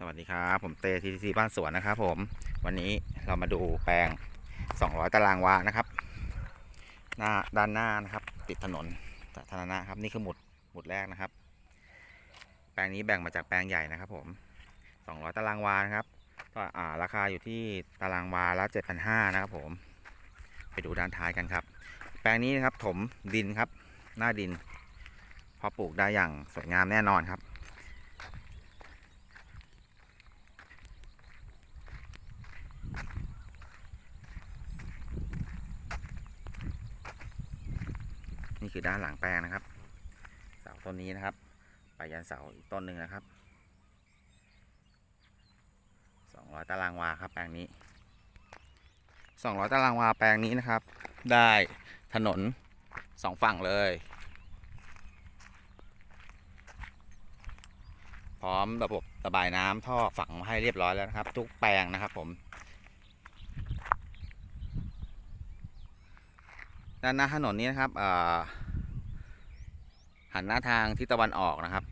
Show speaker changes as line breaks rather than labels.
สวัสดีครับ ผมเตทีทีบ้านสวนนะครับผม วันนี้เรามาดูแปลง 200 ตารางวานะครับ หน้าด้านหน้านะครับ ติดถนนสาธารณะครับ นี่คือหมุดหมุดแรกนะครับ แปลงนี้แบ่งมาจากแปลงใหญ่นะครับ ผม 200 ตารางวานะครับก็อ่าราคาอยู่ที่ตารางวาละ7,500นะครับ ผม ไปดูด้านท้ายกันครับ แปลงนี้นะครับถมดินครับ หน้าดิน พอปลูกได้อย่างสวยงามแน่นอนครับ นี่คือด้านหลังแปลงนะครับ เสาต้นนี้นะครับ ไปยันเสาอีกต้นหนึ่งนะครับ200ตารางวาครับแปลงนี้200ตารางวาแปลงนี้นะครับ ได้ถนนสองฝั่งเลย พร้อมระบบระบายน้ำท่อฝังมาให้เรียบร้อยแล้วนะครับ ทุกแปลงนะครับผม ด้านหน้าถนนนี้นะครับหันหน้าทางทิศตะวันออกนะครับ